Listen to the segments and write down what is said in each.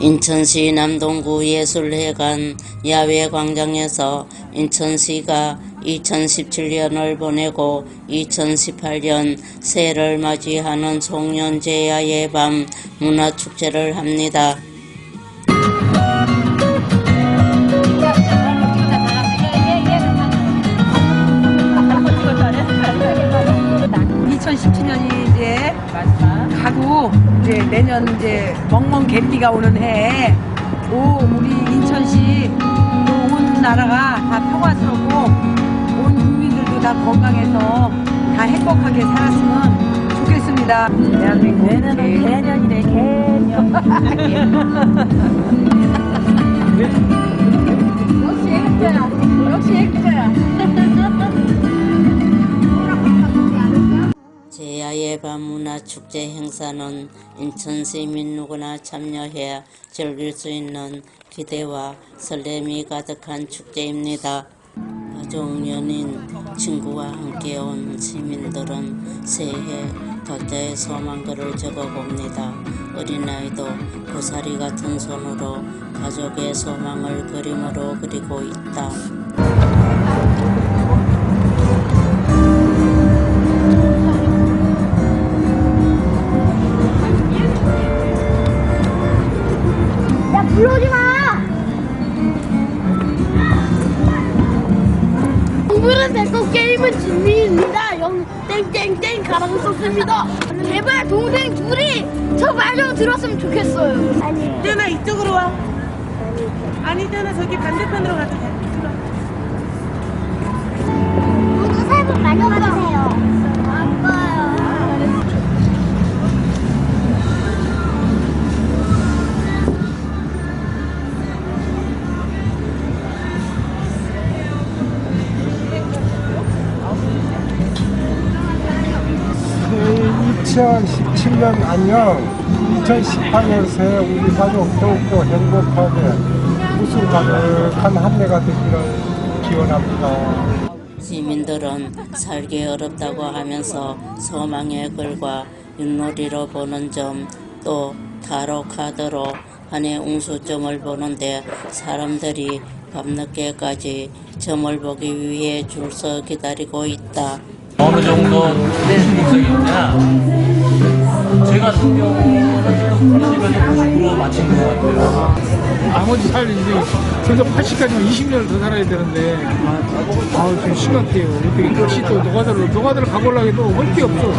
인천시 남동구 예술회관 야외 광장에서 인천시가 2017년을 보내고 2018년 새해를 맞이하는 송년제야의 밤 문화축제를 합니다. 이 2017년이 이제 가고 이제 내년 이제 멍멍 개띠가 오는 해. 오 우리 인천시 또 온 나라가 다 평화스럽고 온 국민들도 다 건강해서 다 행복하게 살았으면 좋겠습니다. 대한민국 내년은 개년이래 개년. 축제 행사는 인천 시민 누구나 참여해 즐길 수 있는 기대와 설렘이 가득한 축제입니다. 가족, 연인, 친구와 함께 온 시민들은 새해 각자의 소망글을 적어봅니다. 어린아이도 고사리 같은 손으로 가족의 소망을 그림으로 그리고 있다. 가라고 썼습니다. 제발 동생 둘이 저 말 좀 들었으면 좋겠어요. 아니. 떼나 이쪽으로 와. 아니 떼나 저기 반대편으로 가도 돼. 모두 새해 복 많이 받으세요. 2017년 안녕 2018년 새해 우리 가족 더욱더 행복하게 웃음 가득한 한 해가 되기를 기원합니다. 시민들은 살기 어렵다고 하면서 소망의 글과 윷놀이로 보는 점, 또 타로 카드로 한해 웅수점을 보는데 사람들이 밤늦게까지 점을 보기 위해 줄 서 기다리고 있다. 어느 정도 중독성이 있냐? 제 같은 경우는 우리 집에서 99% 맞힌 것 같아요. 나머지 살 이제 저도 80까지면 20년을 더 살아야 되는데 아우 좀 심각해요. 어떻게 다시 또 노가다로 노가다를 가보려고 해도 할 게 없어.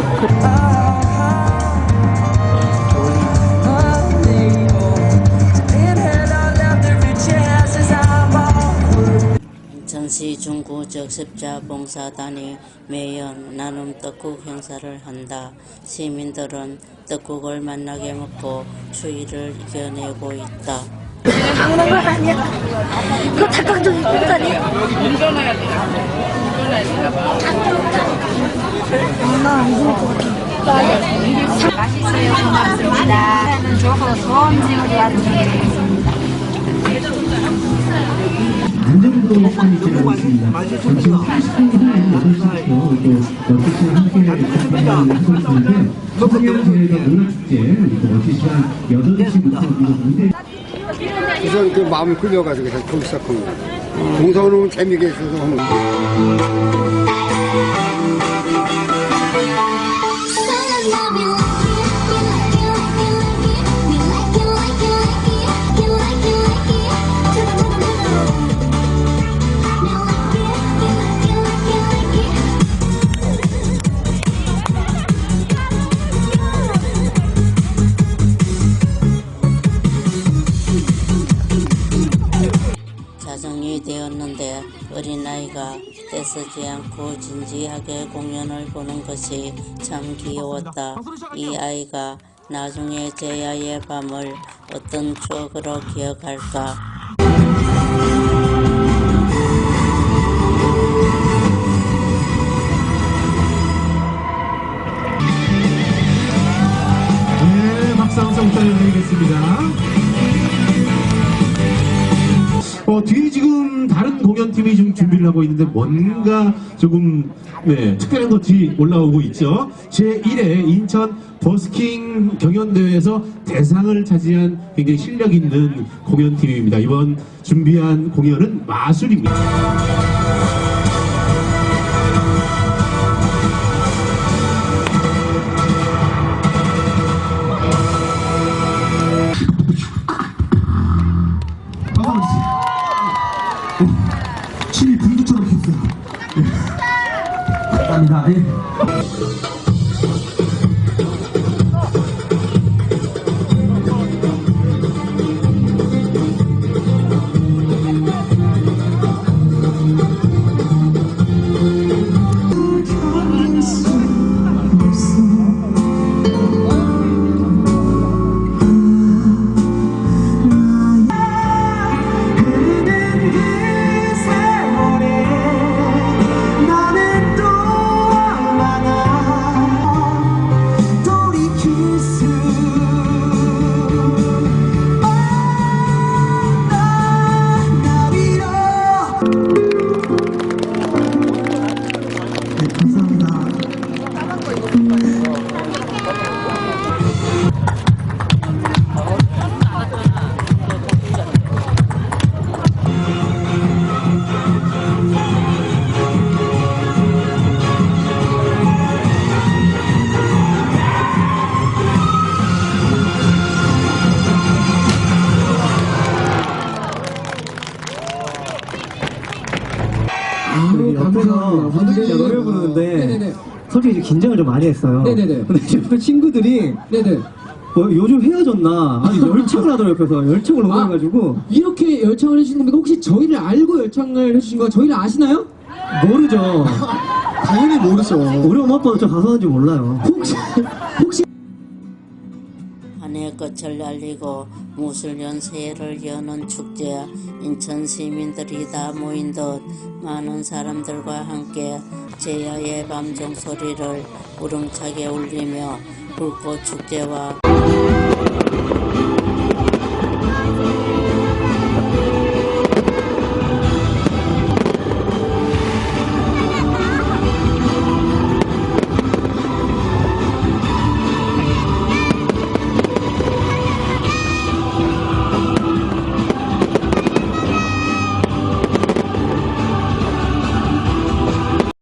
인천시 중구 적 십자 봉사단이 매년 나눔 떡국 행사를 한다. 시민들은 떡국을 만나게 먹고 추위를 이겨내고 있다. 먹는 건 아니야. 그거 닭강정이 끝까지. 맛있어요. 고맙습니다. 는 좋고 좋은 지역이 왔습니다. 안전도 시간이 지나고 있습니다. 잠시 후 30분간 8시부터 또 12시에 함께 참가하는 약속했는데 청소년대회가 문화축제 그리고 12시간 8시부터 그리고 무대 우선 그 마음 끌려가지고 거기 시작한 거예요. 동서는 재미가 있어서 하는 거예요. 자정이 되었는데 어린아이가 떼쓰지 않고 진지하게 공연을 보는 것이 참 귀여웠다. 이 아이가 나중에 제야의 밤을 어떤 추억으로 기억할까? 네, 박수 한번 부탁드리겠습니다. 어, 어, 뒤에 지금 다른 공연팀이 좀 준비를 하고 있는데 뭔가 조금 네, 특별한 것이 올라오고 있죠. 제1회 인천 버스킹 경연대회에서 대상을 차지한 굉장히 실력 있는 공연팀입니다. 이번 준비한 공연은 마술입니다. 분들이 노래 부르는데 솔직히 긴장을 좀 많이 했어요. 네네네. 근데 옆에 친구들이 네네. 어, 요즘 헤어졌나 아니 열창을 하더라고요 옆에서 열창을 아. 응원해가지고 이렇게 열창을 해주신 겁니까? 혹시 저희를 알고 열창을 해주신 거예요? 저희를 아시나요? 모르죠. 당연히 모르죠. 우리 엄마 아빠도 저 가수 하는지 몰라요. 혹시 혹시 한해 끝을 알리고 무술년 새해를 여는 축제 인천 시민들이 다 모인 듯 많은 사람들과 함께 제야의 밤정 소리를 우렁차게 울리며 불꽃 축제와